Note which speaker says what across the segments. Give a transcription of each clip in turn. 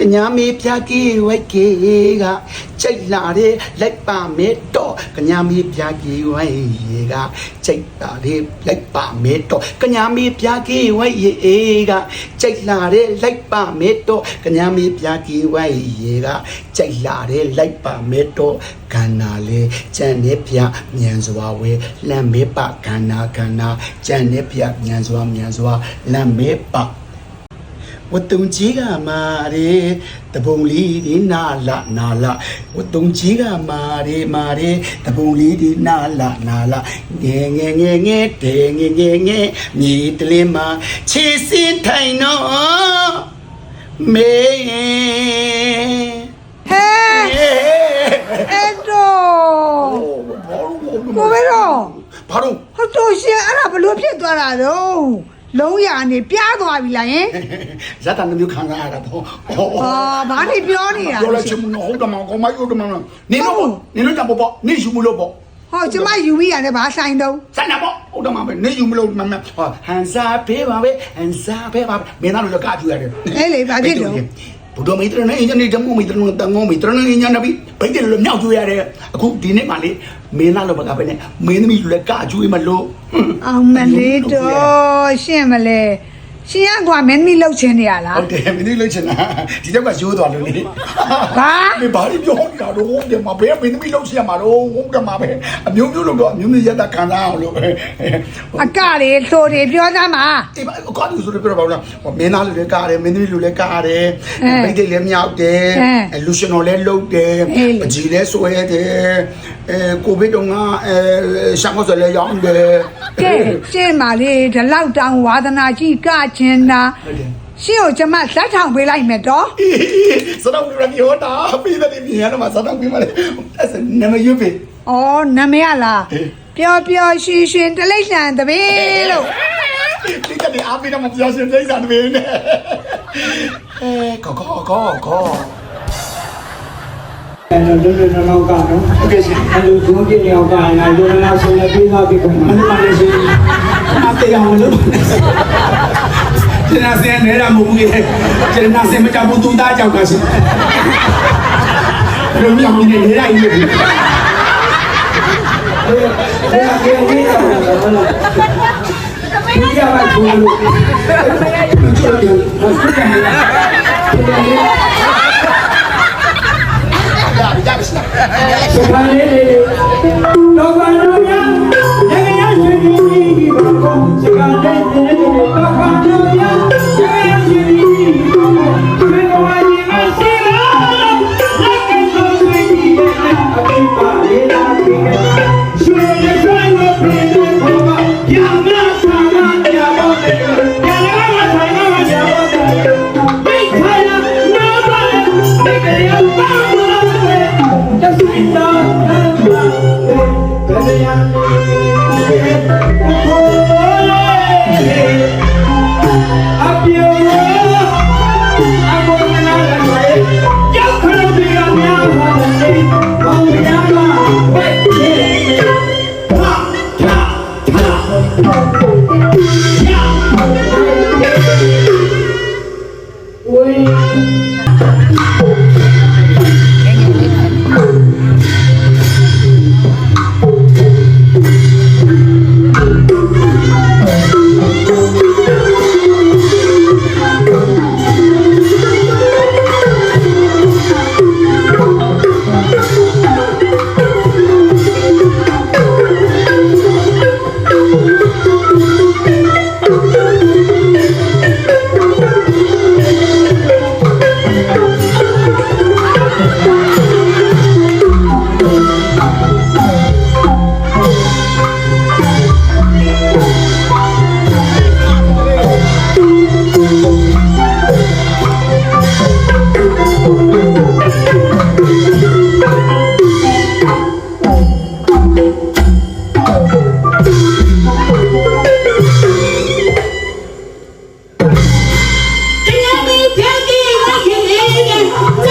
Speaker 1: ကညာမေပြကေဝိုက်ကေကကြိတ်လာတဲ့လိုက်ပါမဲတော့ကညာမေပြကေဝိုက်ရေကကြိတ်လာတဲ့လိုက်ပါမဲတော့ကညာမေပြကေဝိုက်ရေကကြိတ်လာတဲ့လိုက်ပါမဲတော့ကညာမေပြကေဝိုက်ရေကကြိတ်လာတဲ့လိုက်ပါမဲတော့ကန္နာလေကြံနေပြမြန်စွာဝဲလမ်းမေပကန္နာကန္နာကြံနေပြမြန်စွာမြန်စွာလမ်းမေပ ဝတ်တုံကြီးကမာရေတပုံလေးဒီနာလာနာလာဝတ်တုံကြီးကမာရေမာရေတပုံလေးဒီနာလာနာလာငယ်ငယ်ငယ်ငယ်တဲငယ်ငယ်ငယ်မြေတလင်းမှာခြေစင်းထိုင်တော့မေ
Speaker 2: ဟဲအဲ့တော့ကိုပဲတော့
Speaker 1: ဘာလို့
Speaker 2: ဟုတ်တော့ရှင်အဲ့ဒါဘလို့ဖြစ်သွားတာတော့ လုံးရနေပြားသွားပြီလားယင်
Speaker 1: ဇာတန်မျိုးခံရတာပေါ့
Speaker 2: အာဘာနေပြောနေတာ
Speaker 1: ပြောလိုက်ချင်မလို့ဟုတ်တယ်မကောမဟုတ်တယ်မနင်တို့နင်တို့ကြပေါ့ပေါ့နင်ယူမလို့ပေါ့
Speaker 2: ဟောကျမယူမိရတယ်ဘာဆိုင်တော့
Speaker 1: ဆိုင်နာပေါ့ဟုတ်တယ်မှာပဲနေယူမလို့မမဟောဟန်စာဖေးပါပဲဟန်စာဖေးပါမင်းသားတို့ကကြည့်ရတယ်
Speaker 2: အဲ့လေဘာဖြစ်တော့
Speaker 1: ဘုဒ္ဓမိတ်ရနဲ့အင်ဂျင်နီယာတမို့မိတ်ရနဲ့တငုံမိတ်ရနဲ့အင်ဂျင်နဘီဘိတ်တယ်လို့မြောက်ကျွေးရတယ်အခုဒီနေ့မှလေမင်းသားတို့ဘကပဲနဲ့မင်းသမီးတို့လည်းကကျွေးမလို့
Speaker 2: အောင်မလေးတော့ရှင့်မလဲ ရှင်ကကွာမင်းမီလှုပ်ချင်နေရလား
Speaker 1: ဟုတ်တယ်မင်းသမီးလို့ချင်တာဒီတော့ကရိုးသွားလို့လေ
Speaker 2: ဘာ
Speaker 1: မင်းဘာလို့ပြောနေတာတော့ဟုတ်တယ်မှာဘယ်မင်းသမီးလို့ချင်မှာတော့ဟုတ်တယ်မှာပဲအမျိုးမျိုးလို့တော့အမျိုးမျိုးရတာခံစားအောင်လို့
Speaker 2: အကတွေသိုတွေပြောသားမှာ
Speaker 1: အေးဘာကောဒီဆိုရပြပါဦးလားဟိုမင်းသားလူလည်းကားတယ်မင်းသမီးလူလည်းကားတယ်
Speaker 2: အဲ
Speaker 1: ပိတ်တယ်လည်းမြောက်တယ်
Speaker 2: အဲ
Speaker 1: အဲလူရှင်တော်လည်းလုတ်တယ်
Speaker 2: အေးလေ
Speaker 1: ပကြီးလည်းဆွဲတယ်အဲကိုဗစ်တုန်းကအဲရှောင်းဆွဲလည်းရောင်းတယ်
Speaker 2: ကဲရှင့်မလေးဒီလောက်တောင်ဝါသနာကြီးကချင်တာ
Speaker 1: ဟုတ်တယ်
Speaker 2: ရှင့်ကိုကျမဇက်ထောင်ပေးလိုက်မယ်တော့
Speaker 1: အေးစတော့လူရပြောတာပြီးတယ်မြင်ရတော့မှစတော့ပြီးမှလေအဲ့စနမရွေးပြီ။
Speaker 2: အော်နာမည်ကလား
Speaker 1: အေး။
Speaker 2: ပျော်ပျော်ရွှင်ရွှင်တလိမ့်ဆန်တပင်းလို့
Speaker 1: ဒီကနေ့အားပြီးတော့မှကြာရှင်လေးစားတယ်နဲ့အဲကောကောကောကော
Speaker 3: အဲ့တော့လွတ်လွတ်လောက်ကတော့
Speaker 1: ဟုတ်ကဲ့ရှင်
Speaker 3: အဲ့လိုဒုတိယရောက်ကငါဒုနာဆုံးလည်းပြီးသွားပြီခင်ဗျာမမလေးရှင်အတေအောင်လို့ ကျန်စင်နေတာမဟုတ်ဘူးလေကျန်စင်မကြဘူးသူသားကြောက်ကရှင်ဘယ်လိုမျိုးနေနေလိုက်လို့ဒီကေကေရအောင်လို့ဒီကြပါဘူးလို့ကျန်တယ်ဟုတ်ကဲ့
Speaker 1: ရပြီကြပြီစတာ
Speaker 3: စကားလေးတော့ 这，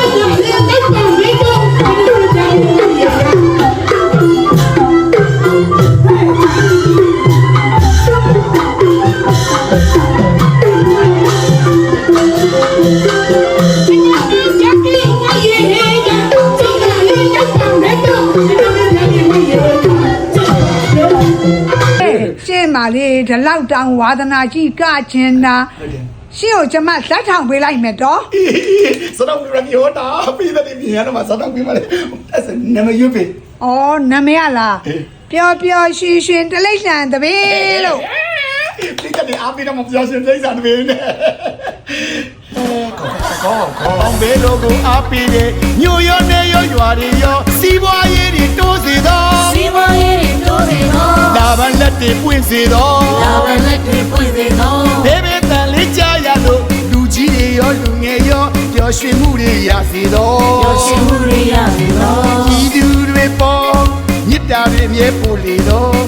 Speaker 3: 哎，这马爷这老张娃的那几个钱哪？ ရှင့်ကိုကျမလ
Speaker 2: က်ထောင်ပေးလိုက်မယ်တော့
Speaker 1: စတော့ပြရတာပြီးတယ်မြင်ရတော့စတော့ပြီးမလဲအဲ့စနမယူပြီ။
Speaker 2: အော်နာမည်ရလား
Speaker 1: ဟေး။
Speaker 2: ပျော်ပျော်ရွှင်ရွှင်တလိမ့်ဆန်တပင်းလို့
Speaker 1: ဒီကနေ့အပီတော့မပြောရှင်ပြိဿန်တွေနဲ့ကောကောကောဘေလိုကိုအပီရဲ့ညိုရောနေရောရွာတွေရောစီးပွားရေးတွေတိုးစေသော
Speaker 4: စီမရေးတွေတိုးနေသော
Speaker 1: လာဘလက်တွေပွင့်စေသော
Speaker 4: လာပဲလက်တွေပွင့်စေသော
Speaker 1: ဘေဘေတန်လေးကြားရလို့လူကြီးတွေ ရောလူငယ်ရောပျော်ရွှင်မှုတွေရစေသော
Speaker 4: ပျော်ရွှင်မှုတွေရစေသော
Speaker 1: ဤသူတွေပေါ်မြစ်တာတွေမြဲပို့လေသော